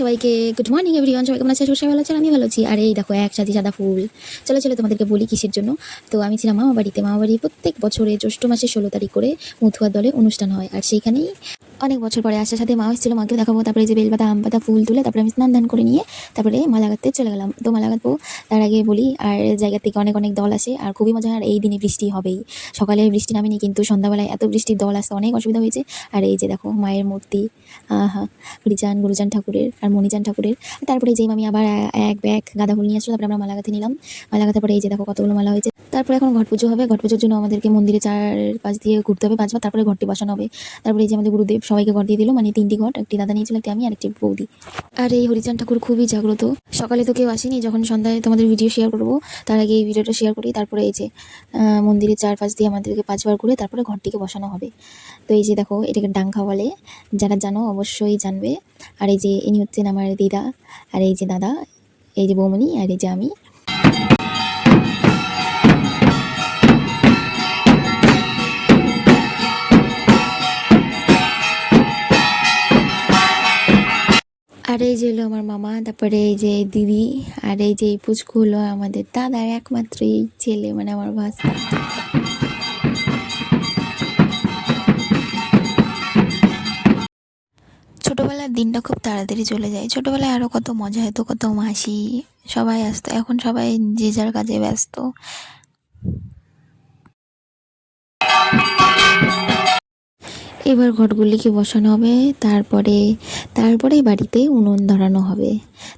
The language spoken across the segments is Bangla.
সবাইকে গুড মর্নিং এভরিওয়ান সবাই কেমন আছে? সবাই ভালো আছেন আমি ভালো আছি। আর এই দেখো এক সাথে সাদা ফুল। চলো চলো, তোমাদেরকে বলি কিসের জন্য। তো আমি ছিলাম মামা বাড়িতে মামা বাড়ি প্রত্যেক বছরে জ্যৈষ্ঠ মাসে ষোলো তারিখ করে মথুয়ার দলে অনুষ্ঠান হয়। আর সেইখানেই অনেক বছর পরে আসার সাথে মা এসেছিল মাকে দেখাবো। তারপরে যে বেলপাতা আম পাতা ফুল তুলে তারপরে আমি স্নান ধান করে নিয়ে তারপরে মালা গাঁথতে চলে গেলাম। তো মালা তার আগে বলি, আর জায়গা থেকে অনেক অনেক দল আসে, আর খুবই মজা আর এই দিনে বৃষ্টি হবেই। সকালে বৃষ্টি নামেনি, কিন্তু সন্ধ্যাবেলায় এত বৃষ্টির দল আসতে অনেক অসুবিধা হয়েছে। আর এই যে দেখো, মায়ের মূর্তি, আহা হরিচান গুরুচান ঠাকুরের আর মণিচান ঠাকুরের। তারপরে যেই আমি আবার এক ব্যাগ গাঁদা ফুল নিয়ে আসলো, তারপরে আমরা মালা গাঁথে নিলাম। মালা গাঁথার পরে এই যে দেখো কতগুলো মালা হয়েছে। তারপরে এখন ঘট পুজো হবে। ঘট পুজোর জন্য আমাদেরকে মন্দিরে চার পাঁচ দিয়ে ঘুরতে হবে। পাঁচবার তারপরে ঘরটি বসানো হবে। তারপরে এই যে আমাদের গুরুদেব সবাইকে ঘর দিয়ে দিল। মানে তিনটি ঘট একটি দাদা নিয়েছিল একটি আমি আর একটি বৌদি। আর এই হরিচান ঠাকুর খুবই জাগ্রত। সকালে তো কেউ আসেনি যখন সন্ধ্যায় তোমাদের ভিডিও শেয়ার করব তার আগে এই ভিডিওটা শেয়ার করি। তারপরে এই যে আহ, মন্দিরের চার পাঁচ দিয়ে আমাদেরকে পাঁচবার ঘুরে তারপরে ঘরটিকে বসানো হবে। তো এই যে দেখো এটাকে ডাঙ্কা বলে। যারা জানো অবশ্যই জানবে। আর এই যে ইনি হচ্ছেন আমার দিদা আর এই যে দাদা এই যে বৌমনি আর এই যে আমি। আর এই যে হলো আমার মামা, তারপরে এই যে দিদি আর এই যে এই পুচকু হলো আমাদের দাদার একমাত্র এই ছেলে মানে আমার ভাস্তা ছোটোবেলার দিনটা খুব তাড়াতাড়ি চলে যায়। ছোটোবেলায় আরও কত মজা হতো, কত মাসি, সবাই আসতো। এখন সবাই যে যার কাজে ব্যস্ত। এবার ঘটগুলিকে বসানো হবে, তারপরে তারপরে বাড়িতে উনুন ধরানো হবে।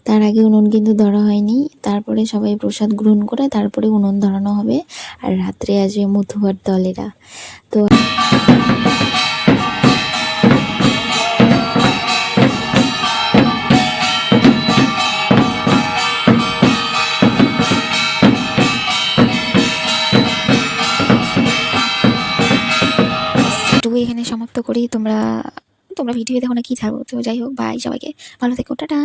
তার আগে উনুন কিন্তু ধরা হয়নি, তারপরে সবাই প্রসাদ গ্রহণ করে তারপরে উনুন ধরানো হবে, আর রাত্রে আসবে মধুবার দলেরা। তো এখানে সমাপ্ত করি। তোমরা তোমরা ভিডিও দেখো না কি ছাড়বো। তো যাই হোক বাই সবাইকে। ভালো থেকো, টাটা।